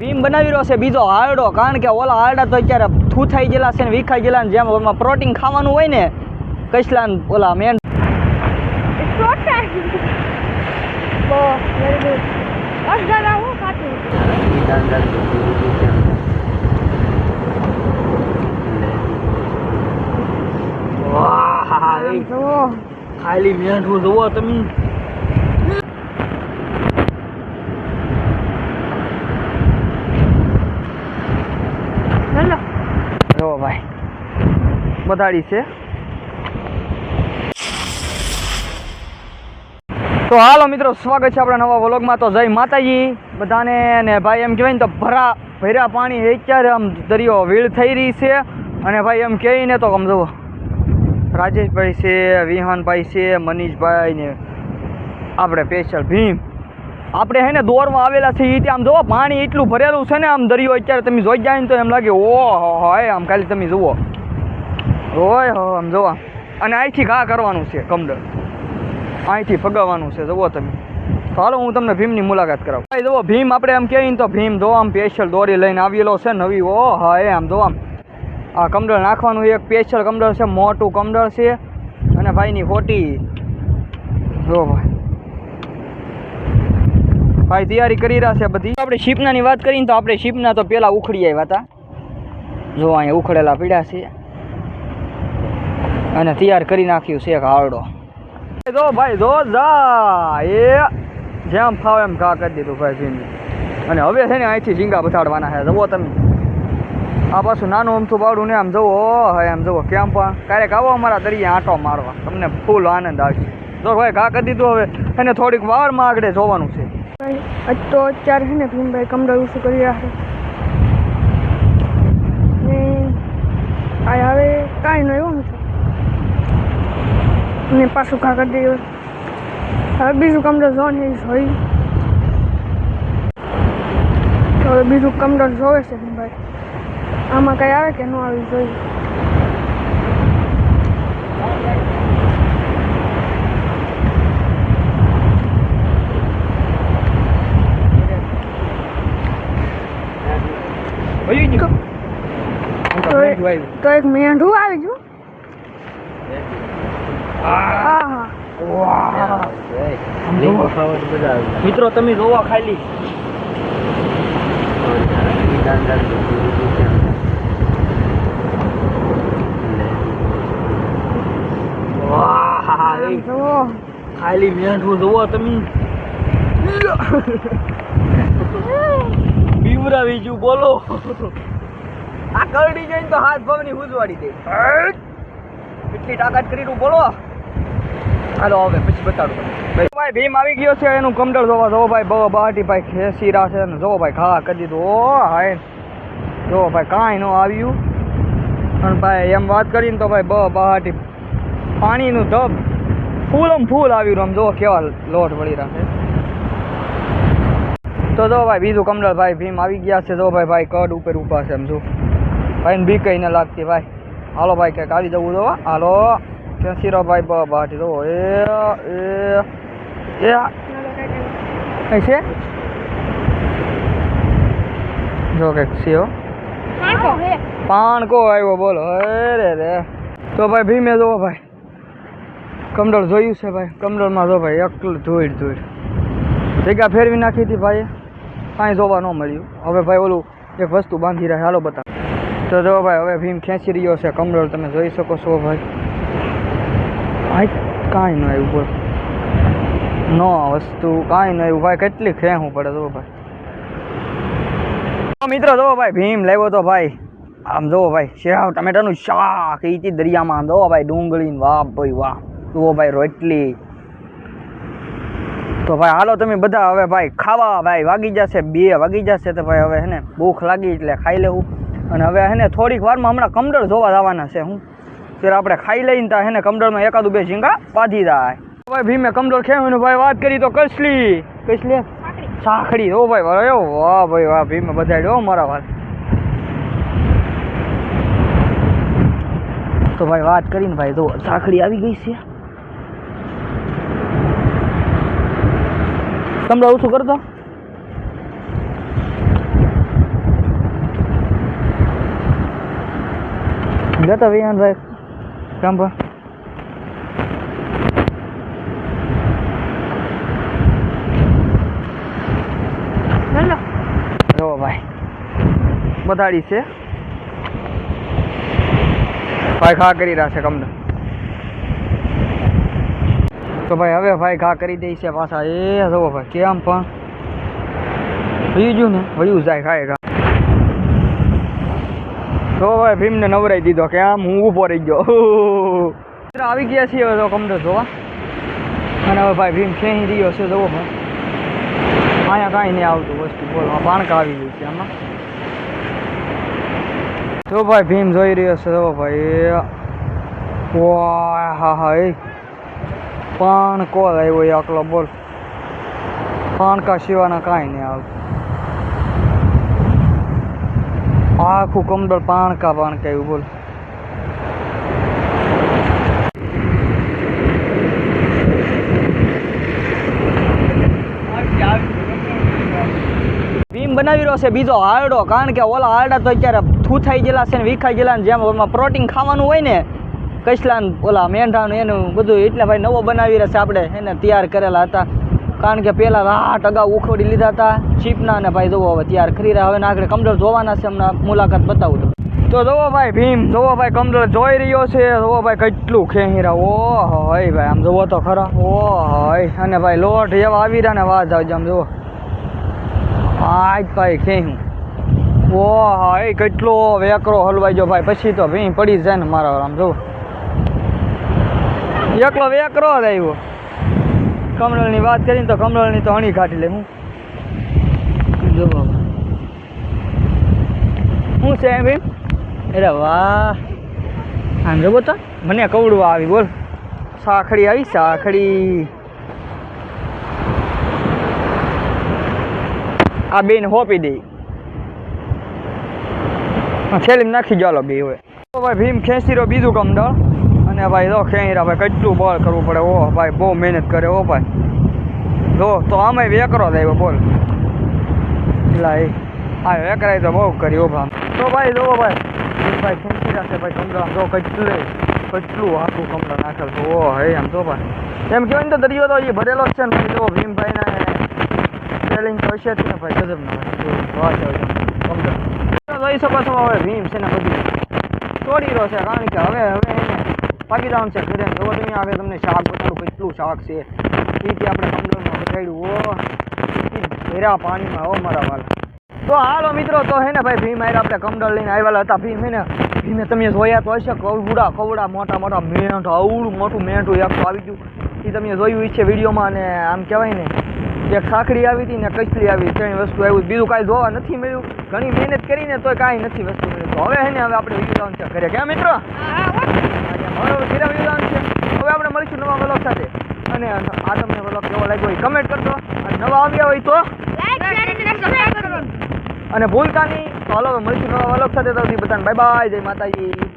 ભીમ બનાવી રહ્યો છે બીજો હારડો કારણ કે ઓલા હારડા તો અત્યારે થૂથાઈ ગયેલા છે ને વિખાઈ ગયેલા ને જેમ પ્રોટીન ખાવાનું હોય ને કસલા ઓલા મેન. ખાલી short જોવો Oh, very good. બસ દાદા હું ખાતું વાહ એ જુઓ ખાલી મેંઢું જુઓ તમે ચાલો જો ભાઈ, બધાડી છે. તો હાલો મિત્રો, સ્વાગત છે આપણા નવા વ્લોગમાં. તો જય માતાજી બધાને. ને ભાઈ, એમ કહેવાય ને તો ભરા ભર્યા પાણી અત્યારે આમ દરિયો વીળ થઈ રહી છે. અને ભાઈ, એમ કહીને તો આમ જુઓ. રાજેશભાઈ છે, વિહાનભાઈ છે, મનીષભાઈ ને આપણે સ્પેશિયલ ભીમ. આપણે હે ને દોરમાં આવેલા છે એ આમ જુઓ પાણી એટલું ભરેલું છે ને આમ દરિયો અત્યારે તમે જોઈ જાય ને તો એમ લાગે ઓ હોય આમ ખાલી તમે જુઓ. હોય હો, આમ જોવા. અને અહીંથી ઘા કરવાનું છે કમડર અહીંથી ફગાવવાનું છે, જુઓ તમે. ચાલો હું તમને ભીમની મુલાકાત કરાવું. ભાઈ, જુઓ, ભીમ આપણે એમ કહીએ તો ભીમ, જો આમ સ્પેશિયલ દોરી લઈને આવેલો છે, નવી, ઓ, હા, એ આમ, જો આમ. આ કમડળ નાખવાનું એક સ્પેશિયલ કમડળ છે, મોટું કમડળ છે. અને ભાઈની ફોટી. જો, ભાઈ. ભાઈ તૈયારી કરી રહ્યા છે બધી. આપણે શીપનાની વાત કરીને તો આપણે શીપના તો પહેલાં ઉખડી આવ્યા હતા. જો અહીંયા ઉખડેલા પીડ્યા છે અને તૈયાર કરી નાખ્યું છે હારડો. જો ભાઈ જો એ જેમ ફાવે એમ ઘા કરી દીધું ભાઈ ભીમ અને હવે છે ને અહીંથી ઝીંગા બતાડવાના છે. જવો તમે. આ પાછું નાનું અમથું બાવડું ને આમ જવો હા, આમ જુઓ. કેમ પણ? ક્યારેક આવો અમારા દરિયા આંટો મારવા. તમને ફૂલ આનંદ આવશે. જો ભાઈ ઘા કરી દીધું હવે. એને થોડીક વારમાં આગળ જોવાનું છે. આજ તો અત્યારે છે ને ભીમભાઈ કમરા શું કરી રહ્યા છે. ને આ હવે કાંઈ નહીં એવું છે ને પાછું ઘા કરી દઈએ. હવે બીજું કમરો ઝોન એ જોઈ. હવે બીજું કમરો જોવે છે ભીમભાઈ. આમાં કંઈ આવે કે ન આવી જોઈ ભઈ ગયું તો એ- તો એક મેંઢું આવી ગયું. મિત્રો તમે જોવો ખાલી વાહ. ખાલી મેંઢું જોવો તમે. બીવરાવી જુ બોલો. આ કરડી જઈને તો હાથ ભવની હુજવાડી દે. કેટલી તાકાત કરી બોલો. હાલો હવે પછી બતાડું તમને. ભાઈ ભીમ આવી ગયો છે એનું કમડળ જોવા. જો ભાઈ બહુ બહાટી ભાઈ ખેસી રહ્યા છે ને જો ભાઈ ઘા કરી દીધું. ઓ હાય. જો ભાઈ કાંઈ ન આવ્યું. પણ ભાઈ એમ વાત કરીને તો ભાઈ બહુ બહાટી પાણીનું ધબ ફૂલ આમ ફૂલ આવ્યું આમ જો કેવા લોટ વળી રાખે તો જો ભાઈ બીજું કમળર ભાઈ ભીમ આવી ગયા છે. જો ભાઈ ભાઈ કડ ઉપર ઊભા છે એમ જો. ભાઈ બી કઈ ના લાગતી ભાઈ. હાલો ભાઈ કંઈક આવી જવું તો હાલો. ક્યાં શીરો ભાઈ બ બાટી દો એ એ એ છે? જો કંઈક સીઓ પાણકો આવ્યો બોલો. અરે રે તો ભાઈ ભીમે જોવો ભાઈ. કમડળ જોયું છે ભાઈ. કમડળમાં જો ભાઈ એકલું ધોઈડ ધોઈડ જગ્યા ફેરવી નાખી હતી ભાઈ કાંઈ જોવા ન મળ્યું. હવે ભાઈ ઓલું એક વસ્તુ બાંધી રહ્યા હાલો બતા. તો જો ભાઈ, હવે ભીમ ખેંચી રહ્યો છે કમડળ તમે જોઈ શકો છો ભાઈ. ભાઈ કાંઈ ન આવ્યું બોલ. ન વસ્તુ, કાંઈ ન આવ્યું. ભાઈ, કેટલી ખેંચવું પડે જો ભાઈ. મિત્રો જો ભાઈ, ભીમ લાવ્યો તો ભાઈ, આમ જોવો ભાઈ, શેવ ટમેટાનું શાક એ દરિયામાં, જો ભાઈ ડુંગળી વાહ ભાઈ, વાહ. જુઓ ભાઈ, રોટલી. તો ભાઈ, હાલો તમે બધા હવે ભાઈ, ખાવા ભાઈ, વાગી જશે, બે વાગી જશે તો ભાઈ, હવે હે ને, ભૂખ લાગી એટલે ખાઈ લેવું. અને હવે હે ને થોડીક વારમાં હમણાં કમડળ જોવા જવાના છે હું. ત્યારે આપણે ખાઈ લઈને ત્યાં હે ને કમડળમાં એકાદું બે ઝીંગા બાંધી જાય. ભાઈ ભીમે કમડળ ખેવાનું ભાઈ વાત કરી તો કસલી. કસલી સાખડી. ઓ ભાઈ, વાહ વાહ ભાઈ, વાહ, ભીમે બધાડ્યો મારા વાત. તો ભાઈ વાત કરીને ભાઈ જો, સાખડી આવી ગઈ છે. કમડળ ઓછું કરતો કામ પર હેલો જો ભાઈ બધાડી છે. ભાઈ ઘા કરી રહ્યા છે કમને તો ભાઈ હવે ભાઈ ઘા કરી દે છે પાછા. એ જવો ભાઈ કેમ પણ? બીજું ને? વયું જાય ખાય ઘા. તો ભાઈ ભીમને નવરાઈ દીધો કે આમ હું ઊભો રહી ગયો. આવી ગયા છીએ હવે તો કમરે જોવા. અને હવે ભાઈ ભીમ ખેંચી રહ્યો છે, જોવો ભાઈ. અહીંયા કાંઈ નહીં આવતું વસ્તુ બોલો આ પાણકા આવી ગયું છે આમાં. જો ભાઈ ભીમ જોઈ રહ્યો છે જો ભાઈ. વાહ, હા હા, એ. પાણકો આવ્યો એ આકલો બોલ. પાણકા સિવાયના કાંઈ નહીં આવતું. આખું કમદળ પાણકા પાણકા એવું બોલ. બનાવી રહ્યો છે બીજો હારડો, કારણ કે ઓલા હારડા તો અત્યારે થૂથાઈ ગયેલા છે ને વિખાઈ ગયેલા જેમ ઓમાં પ્રોટીન ખાવાનું હોય ને કસલા ઓલા મેંઢાનું એનું બધું એટલે ભાઈ નવો બનાવી રહ્યા છે આપણે એને તૈયાર કરેલા હતા. કારણ કે પહેલાં રાટ અગાઉ ઉખોડી લીધા હતા ચીપના અને ભાઈ જોવો હવે તૈયાર કરી રહ્યા. હવે આગળ કમડર જોવાના છે, હમણાં મુલાકાત બતાવું તો. તો જોવો ભાઈ ભીમ જોવો ભાઈ કમડર જોઈ રહ્યો છે. જોવો ભાઈ કેટલું ખેહી રહ્યા. ઓ હોય ભાઈ, આમ જોવો તો ખરા. ઓ હોય અને ભાઈ લોટ એવા આવી રહ્યા ને વાત આવજો આમ જોવો આજ ભાઈ ખેહું. ઓહો એ કેટલો વેકરો હલવાઈ ભાઈ. પછી તો ભીમ પડી જાય ને મારા આમ જોવો એકલો વેકરો જ આવ્યો. કમળની વાત કરીને તો કમળની તો હણી કાઢી લે હું. જો શું છે એમ ભીમ અરે વાહ. આમ જો તો મને કવડવા આવી બોલ. સાખડી આવી સાખડી. આ બેન હોપી દે. છેલ્લી નાખી ચાલો બે હવે. ભાઈ ભીમ ખેંચી રહ્યો બીજું કમડળ અને ભાઈ જો ખેંરા ભાઈ કેટલું બળ કરવું પડે. ઓ ભાઈ બહુ મહેનત કરે ઓ ભાઈ. જો, તો આમાંય વેકરો જ આવ્યો બોલ. લા એ. આ વેકરાય તો બહુ કરી ઓ ભાઈ. તો ભાઈ જો ભાઈ ભાઈ ખેંચી રાખે ભાઈ કમરા આમ જો કેટલું કેટલું આખું કમરા નાખેલ તો ઓ હે આમ તો ભાઈ. એમ કહેવાય ને તો દરિયો તો એ ભરેલો જ છે ને ભાઈ. જો, ભીમભાઈને સેલિંગ તો હશે જ ને ભાઈ ગજબ ના વાહ કમરા જોઈ શકો છો, હવે ભીમ છે ને બધું. છોડી રહ્યો છે, કારણ કે હવે હવે પાકી જવાનું છે. ઘરે જોવો તમે આવે તમને શાક બતાડું કેટલું શાક છે એ આપણે કમડરમાં બતાડ્યું ઓ ઘેરા પાણીમાં, હો, મારા વાલ. તો હાલો મિત્રો, તો હે ને ભાઈ, ભીમ આયરા આપણે કમડળ લઈને આવેલા હતા. ભીમ હે ને, ભીમે તમે જોયા તો હશે, કવડા કવડા, મોટા મોટા મેંઠ અવડું મોટું મેંઠું એક તો આવી ગયું. એ તમે જોયું છે વિડીયોમાં અને આમ કહેવાય ને એક ખાખડી આવી હતી ને કચલી આવી ત્રણ વસ્તુ આવ્યું બીજું કાંઈ જોવા નથી મળ્યું. ઘણી મહેનત કરીને તોય કાંઈ નથી વસ્તુ મળ્યું. હવે હે ને, હવે આપણે વીડિયો છે ઘરે ક્યાં મિત્રો? વીડિયો છે. હવે આપણે મળીશું નવા વ્લોગ સાથે. અને આ તમને વ્લોગ કેવો લાગ્યો હોય કમેન્ટ કરજો. અને નવા આવ્યા હોય તો અને ભૂલતા નહીં. તો હલો મળીશું નવા વ્લોગ સાથે. તો બધાને બાય બાય જય માતાજી.